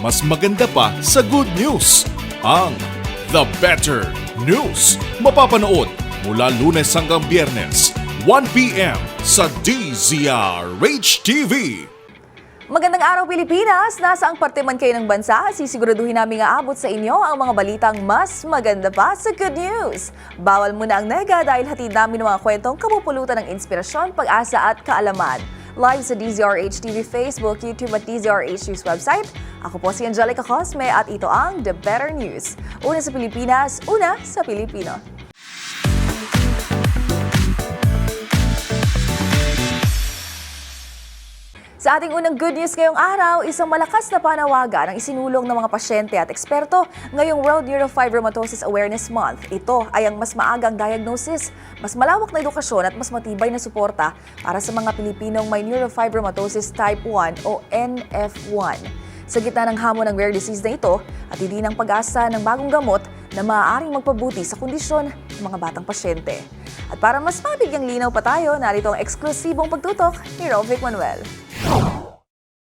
mas maganda pa sa good news. Ang The Better News. Mapapanood mula lunes hanggang biyernes, 1pm sa DZRH TV. Magandang araw Pilipinas! Nasa ang parte man kayo ng bansa, sisiguraduhin namin aabot sa inyo ang mga balitang mas maganda pa sa good news. Bawal muna ang nega dahil hatid namin ng mga kwentong kapupulutan ng inspirasyon, pag-asa at kaalaman. Live sa DZRH TV Facebook, YouTube at DZRH News website. Ako po si Angelica Cosme at ito ang The Better News. Una sa Pilipinas, una sa Pilipino. Sa ating unang good news ngayong araw, isang malakas na panawagan ang isinulong ng mga pasyente at eksperto ngayong World Neurofibromatosis Awareness Month. Ito ay ang mas maagang diagnosis, mas malawak na edukasyon at mas matibay na suporta para sa mga Pilipinong may neurofibromatosis type 1 o NF1. Sa gitna ng hamon ng rare disease na ito at hindi ng pag-asa ng bagong gamot na maaaring magpabuti sa kondisyon ng mga batang pasyente. At para mas mabigyang linaw pa tayo, narito ang eksklusibong pagtutok ni Rovic Manuel. Oh.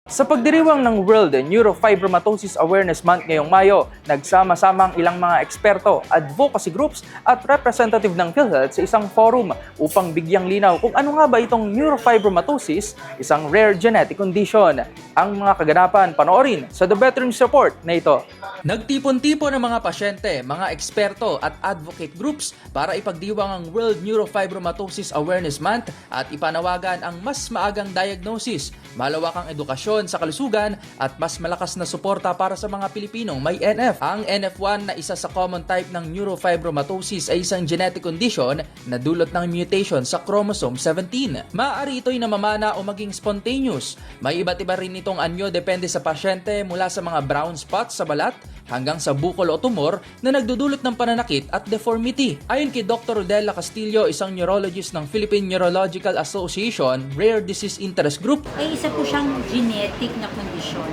Sa pagdiriwang ng World Neurofibromatosis Awareness Month ngayong Mayo, nagsama-sama ang ilang mga eksperto, advocacy groups at representative ng PhilHealth sa isang forum upang bigyang linaw kung ano nga ba itong neurofibromatosis, isang rare genetic condition. Ang mga kaganapan panoorin sa The Veteran Support na ito. Nagtipon-tipon ng mga pasyente, mga eksperto at advocate groups para ipagdiwang ang World Neurofibromatosis Awareness Month at ipanawagan ang mas maagang diagnosis, malawakang edukasyon sa kalusugan at mas malakas na suporta para sa mga Pilipinong may NF. Ang NF1 na isa sa common type ng neurofibromatosis ay isang genetic condition na dulot ng mutation sa chromosome 17. Maaari ito'y namamana o maging spontaneous. May iba't iba rin itong anyo depende sa pasyente mula sa mga brown spots sa balat hanggang sa bukol o tumor na nagdudulot ng pananakit at deformity. Ayon kay Dr. Rodella Castillo, isang neurologist ng Philippine Neurological Association Rare Disease Interest Group, ay isa po siyang genetic na kondisyon.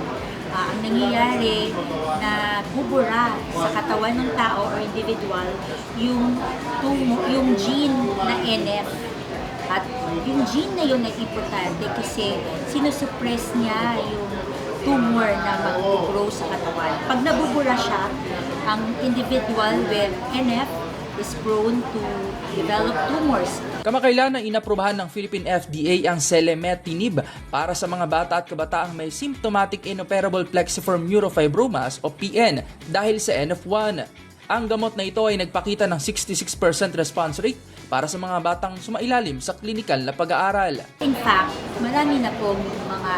Ah, ang nangyayari na bubura sa katawan ng tao or individual yung yung gene na NF. At yung gene na yun ay importante kasi sinusuppress niya yung tumor na mag-grow sa katawan. Pag nabubura siya, ang individual with NF is prone to develop tumors Kamakailan ang inaprubahan ng Philippine FDA ang Selemetinib para sa mga bata at kabataang may symptomatic inoperable plexiform neurofibromas o PN dahil sa NF1. Ang gamot na ito ay nagpakita ng 66% response rate para sa mga batang sumailalim sa klinikal na pag-aaral. In fact, marami na pong mga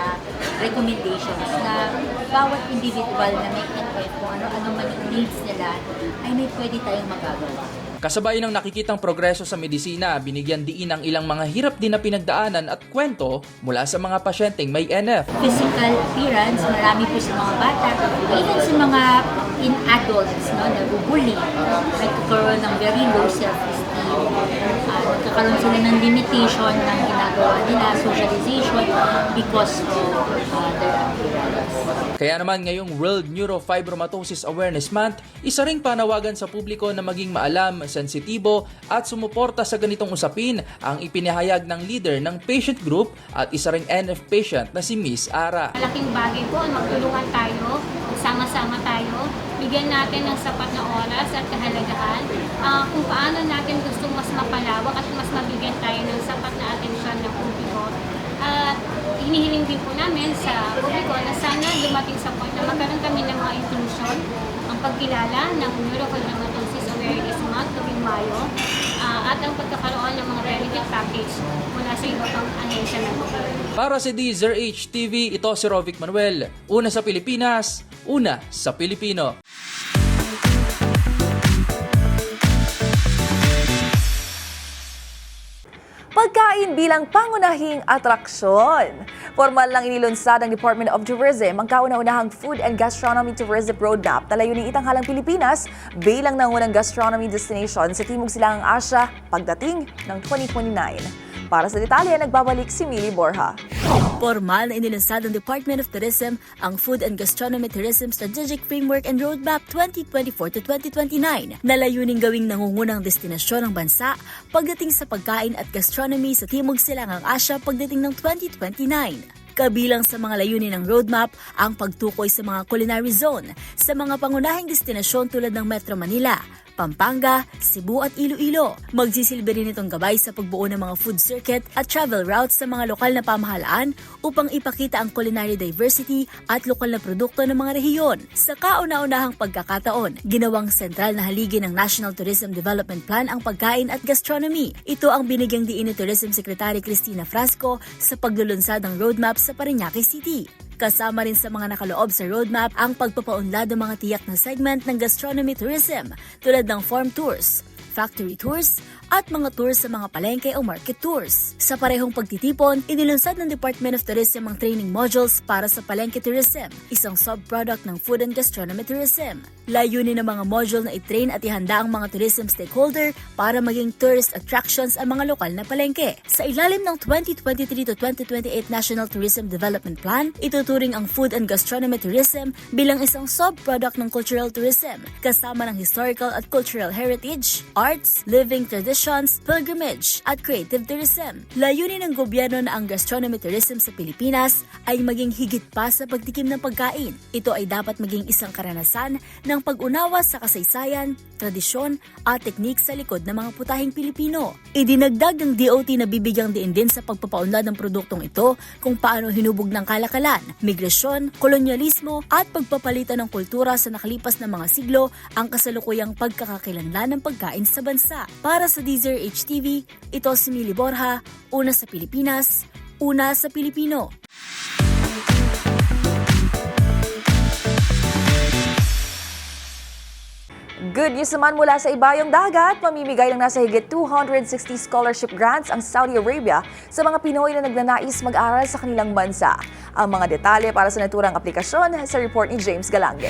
recommendations na bawat individual na may NF, kung ano-ano man yung needs nila, ay may pwede tayong magagawa. Kasabay ng nakikitang progreso sa medisina, binigyan diin ang ilang mga hirap din na pinagdaanan at kwento mula sa mga pasyenteng may NF. Physical appearance, marami po sa mga bata, even sa mga in adults, no, nabubuli, nagkakaroon ng very low self-esteem, nagkakaroon sila ng limitation ng ginagawa nila, socialization, because of uh, their appearance. Kaya naman ngayong World Neurofibromatosis Awareness Month, isa ring panawagan sa publiko na maging maalam, sensitibo at sumuporta sa ganitong usapin ang ipinahayag ng leader ng patient group at isa ring NF patient na si Miss Ara. Malaking bagay po, magtulungan tayo, sama-sama tayo, bigyan natin ng sapat na oras at kahalagahan ah, kung paano natin gustong mas mapalawak at mas mabigyan tayo ng sapat na atensyon ng publiko. At hinihiling din po namin sa publiko na sana dumating sa point na magkaroon kami ng mga inclusion, ang pagkilala ng Neurofibromatosis Awareness Month tuwing Mayo, ah, at ang pagkakaroon ng mga benefit package mula sa iba pang ahensya ng gobyerno. Para sa DZRH TV, ito si Rovic Manuel. Una sa Pilipinas, una sa Pilipino. Pagkain bilang pangunahing atraksyon. Formal lang inilunsad ng Department of Tourism ang kauna-unahang Food and Gastronomy Tourism Roadmap na layuning itanghalang Pilipinas bilang nangunang gastronomy destination sa Timog Silangang Asya pagdating ng 2029. Para sa detalye, nagbabalik si Mili Borja. Formal na inilunsad ng Department of Tourism ang Food and Gastronomy Tourism Strategic Framework and Roadmap 2024 to 2029 na layuning gawing nangungunang destinasyon ng bansa pagdating sa pagkain at gastronomy sa Timog Silangang Asya pagdating ng 2029. Kabilang sa mga layunin ng roadmap ang pagtukoy sa mga culinary zone sa mga pangunahing destinasyon tulad ng Metro Manila, Pampanga, Cebu at Iloilo. Magsisilbi rin itong gabay sa pagbuo ng mga food circuit at travel routes sa mga lokal na pamahalaan upang ipakita ang culinary diversity at lokal na produkto ng mga rehiyon. Sa kauna-unahang pagkakataon, ginawang sentral na haligi ng National Tourism Development Plan ang pagkain at gastronomy. Ito ang binigyang diin ni Tourism Secretary Cristina Frasco sa paglulunsad ng roadmap sa Parañaque City. Kasama rin sa mga nakaloob sa roadmap ang pagpapaunlad ng mga tiyak na segment ng gastronomy tourism tulad ng farm tours, factory tours, at mga tours sa mga palengke o market tours. Sa parehong pagtitipon, inilunsad ng Department of Tourism ang training modules para sa palengke tourism, isang sub-product ng food and gastronomy tourism. Layunin ng mga module na itrain at ihanda ang mga tourism stakeholder para maging tourist attractions ang mga lokal na palengke. Sa ilalim ng 2023 to 2028 National Tourism Development Plan, ituturing ang food and gastronomy tourism bilang isang sub-product ng cultural tourism, kasama ng historical at cultural heritage, arts, living traditions, pilgrimage, at creative tourism. Layunin ng gobyerno na ang gastronomy tourism sa Pilipinas ay maging higit pa sa pagtikim ng pagkain. Ito ay dapat maging isang karanasan ng pag-unawa sa kasaysayan, tradisyon, at teknik sa likod ng mga putahing Pilipino. Idinagdag ng DOT na bibigyang diin din sa pagpapaunlad ng produktong ito kung paano hinubog ng kalakalan, migrasyon, kolonyalismo at pagpapalitan ng kultura sa nakalipas na mga siglo ang kasalukuyang pagkakakilanlan ng pagkain sa bansa. Para sa Deezer HTV, ito si Mili Borja, una sa Pilipinas, una sa Pilipino. Good news naman mula sa ibayong dagat, mamimigay ng nasa higit 260 scholarship grants ang Saudi Arabia sa mga Pinoy na nagnanais mag-aral sa kanilang bansa. Ang mga detalye para sa naturang aplikasyon sa report ni James Galange.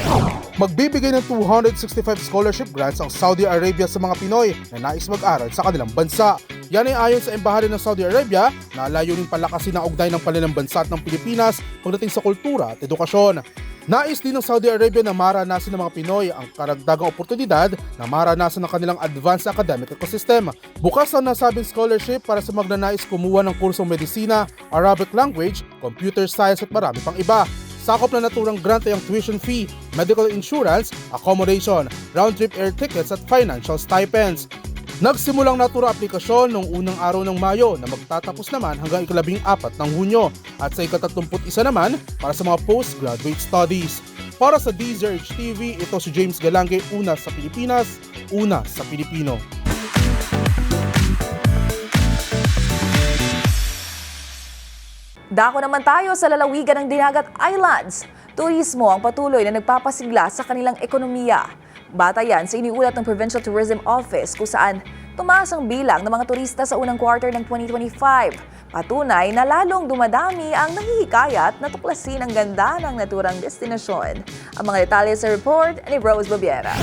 Magbibigay ng 265 scholarship grants ang Saudi Arabia sa mga Pinoy na nais mag-aral sa kanilang bansa. Yan ay ayon sa Embahada ng Saudi Arabia na layunin palakasin ang ugnayan ng panilang bansa at ng Pilipinas pagdating sa kultura at edukasyon. Nais din ng Saudi Arabia na maranasin ng mga Pinoy ang karagdagang oportunidad na maranasan ng kanilang advanced academic ecosystem. Bukas ang nasabing scholarship para sa magnanais kumuha ng kursong medisina, Arabic language, computer science at marami pang iba. Sakop na naturang grant ay ang tuition fee, medical insurance, accommodation, round-trip air tickets at financial stipends. Nagsimulang naturang aplikasyon noong unang araw ng Mayo na magtatapos naman hanggang ikalabing apat ng Hunyo at sa ikatatlongput isa naman para sa mga postgraduate studies. Para sa DZRH TV, ito si James Galange, una sa Pilipinas, una sa Pilipino. Dako naman tayo sa lalawigan ng Dinagat Islands. Turismo ang patuloy na nagpapasigla sa kanilang ekonomiya. Bata yan sa iniulat ng Provincial Tourism Office kung saan tumaas ang bilang ng mga turista sa unang quarter ng 2025. Patunay na lalong dumadami ang nanghihikayat na tuklasin ang ganda ng naturang destinasyon. Ang mga detalye sa report ni Rose Babiera.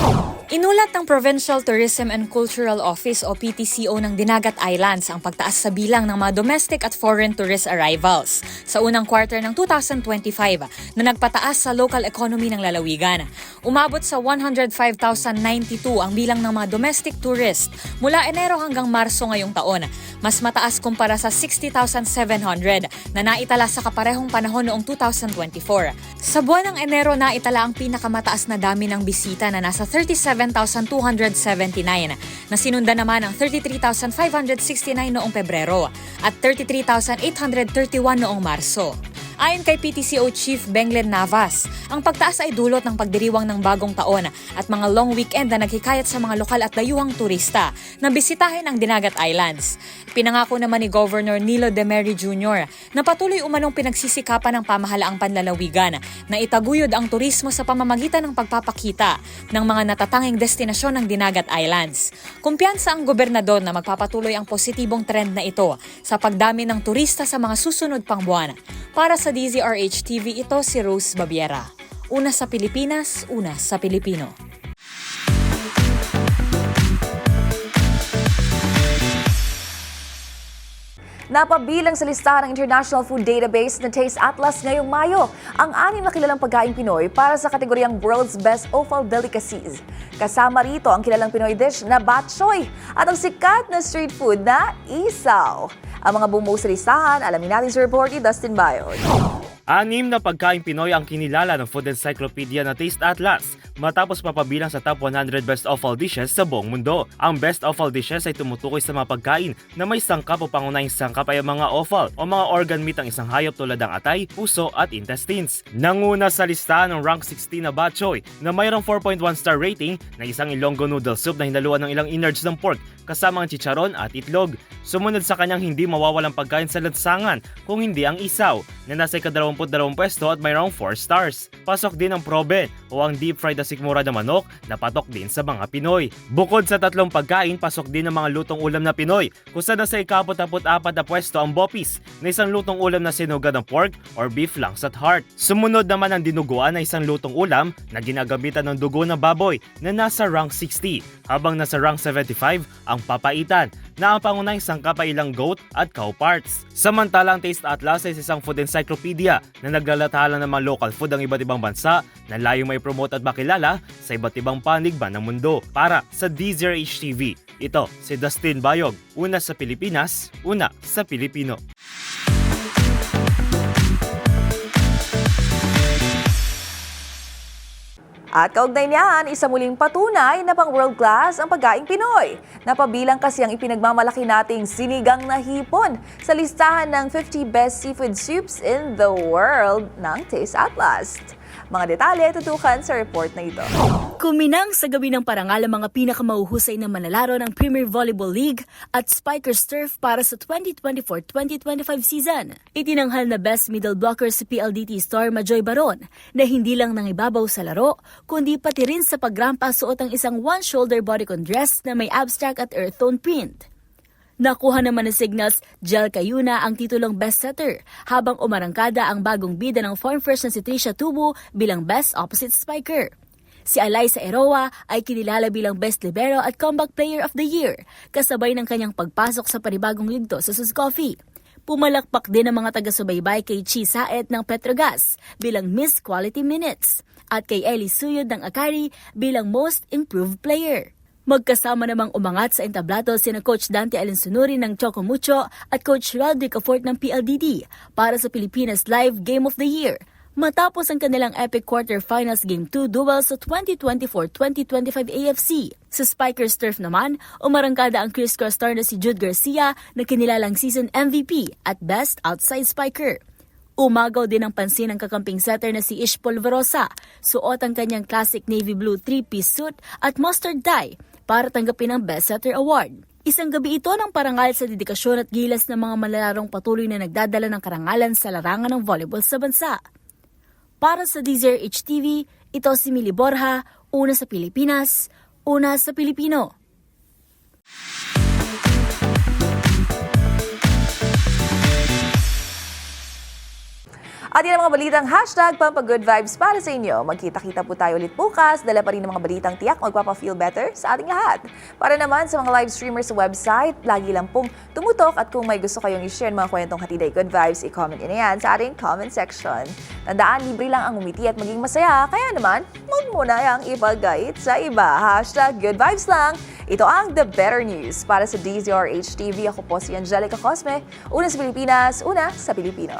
Inulat ng Provincial Tourism and Cultural Office o PTCO ng Dinagat Islands ang pagtaas sa bilang ng mga domestic at foreign tourist arrivals sa unang quarter ng 2025 na nagpataas sa local economy ng lalawigan. Umabot sa 105,092 ang bilang ng mga domestic tourist mula Enero hanggang Marso ngayong taon. Mas mataas kumpara sa 60,700 na naitala sa kaparehong panahon noong 2024. Sa buwan ng Enero naitala ang pinakamataas na dami ng bisita na nasa 37,279 na sinundan naman ng 33,569 noong Pebrero at 33,831 noong Marso. Ayon kay PTCO Chief Benglen Navas, ang pagtaas ay dulot ng pagdiriwang ng bagong taon at mga long weekend na naghikayat sa mga lokal at dayuhang turista na bisitahin ang Dinagat Islands. Pinangako naman ni Governor Nilo Demery Jr. na patuloy umanong pinagsisikapan ng pamahalaang panlalawigan na itaguyod ang turismo sa pamamagitan ng pagpapakita ng mga natatanging destinasyon ng Dinagat Islands. Kumpiyansa ang gobernador na magpapatuloy ang positibong trend na ito sa pagdami ng turista sa mga susunod pang buwan. Para sa DZRH TV, ito si Rose Babiera. Una sa Pilipinas, una sa Pilipino. Napabilang sa listahan ng International Food Database na Taste Atlas ngayong Mayo ang anim na kilalang pagkain Pinoy para sa kategoryang World's Best Offal Delicacies. Kasama rito ang kilalang Pinoy dish na Bat Choy at ang sikat na street food na Isaw. Ang mga bumuo sa listahan, alamin natin sa report ni Dustin Bayod. Anim na pagkain Pinoy ang kinilala ng Food Encyclopedia na Taste Atlas matapos mapabilang sa top 100 best offal dishes sa buong mundo. Ang best offal dishes ay tumutukoy sa mga pagkain na may sangkap o pangunahing sangkap ay ang mga offal o mga organ meat ng isang hayop tulad ng atay, puso at intestines. Nanguna sa listahan ng rank 16 na Batchoy na mayroong 4.1 star rating na isang Ilonggo noodle soup na hinaluan ng ilang innards ng pork kasama ang chicharon at itlog. Sumunod sa kanyang hindi mawawalang pagkain sa lansangan kung hindi ang isaw na nasa ika-22 pwesto at mayroong 4 stars. Pasok din ang probe o ang deep fried na sikmura na manok na patok din sa mga Pinoy. Bukod sa tatlong pagkain, pasok din ang mga lutong ulam na Pinoy kung saan nasa ika-44 na pwesto ang bopis na isang lutong ulam na sinuga ng pork or beef lungs at heart. Sumunod naman ang dinuguan na isang lutong ulam na ginagamitan ng dugo ng baboy na nasa rank 60 habang nasa rank 75 ang papaitan na ang pangunahing sangkap goat at cow parts. Samantalang Taste Atlas ay isang food encyclopedia na naglalathala ng mga local food ng iba't ibang bansa na layong may promote at makilala sa iba't ibang panig ba ng mundo. Para sa DZRH TV, ito si Dustin Bayog, una sa Pilipinas, una sa Pilipino. At kaugnay niyan, isa muling patunay na pang world class ang pagkaing Pinoy. Napabilang kasi ang ipinagmamalaki nating sinigang na hipon sa listahan ng 50 best seafood soups in the world ng Taste Atlas. Mga detalye tutukan sa report na ito. Kuminang sa gabi ng parangal ang mga pinakamauhusay na manlalaro ng Premier Volleyball League at Spikers Turf para sa 2024-2025 season. Itinanghal na Best Middle Blocker si PLDT star Majoy Baron na hindi lang nangibabaw sa laro, kundi pati rin sa pagrampa suot ang isang one-shoulder bodycon dress na may abstract at earth tone print. Nakuha naman ng Signals, Jel Cayuna ang titulong best setter, habang umarangkada ang bagong bida ng form fresh na si Trisha Tubo bilang best opposite spiker. Si Eliza Eroa ay kinilala bilang Best Libero at Comeback Player of the Year, kasabay ng kanyang pagpasok sa panibagong yugto sa Sus Coffee. Pumalakpak din ang mga taga-subaybay kay Chi Saet ng Petrogas bilang Miss Quality Minutes at kay Ellie Suyod ng Akari bilang Most Improved Player. Magkasama namang umangat sa entablado sina Coach Dante Alensunuri ng Chocomucho at Coach Rodrick Afort ng PLDD para sa Pilipinas Live Game of the Year matapos ang kanilang epic quarterfinals Game 2 duel sa 2024-2025 AFC. Sa Spikers Turf naman, umarangkada ang crisscross star na si Jude Garcia na kinilalang season MVP at Best Outside Spiker. Umagaw din ang pansin ng kakamping setter na si Ish Polverosa, suot ang kanyang classic navy blue three-piece suit at mustard tie para tanggapin ang Best Setter Award. Isang gabi ito ng parangal sa dedikasyon at gilas ng mga malalarong patuloy na nagdadala ng karangalan sa larangan ng volleyball sa bansa. Para sa DZRH TV, ito si Mili Borja, una sa Pilipinas, una sa Pilipino. At yan ang mga balitang hashtag Pampagood Vibes para sa inyo. Magkita-kita po tayo ulit bukas. Dala pa rin ng mga balitang tiyak magpapa-feel better sa ating lahat. Para naman sa mga live streamers sa website, lagi lang pong tumutok at kung may gusto kayong i-share mga kwentong hatiday good vibes, i-comment nyo yan sa ating comment section. Tandaan, libre lang ang umiti at maging masaya. Kaya naman, huwag mo na yung ipagait sa iba. Hashtag good vibes lang. Ito ang The Better News para sa DZRH TV. Ako po si Angelica Cosme. Una sa Pilipinas, una sa Pilipino.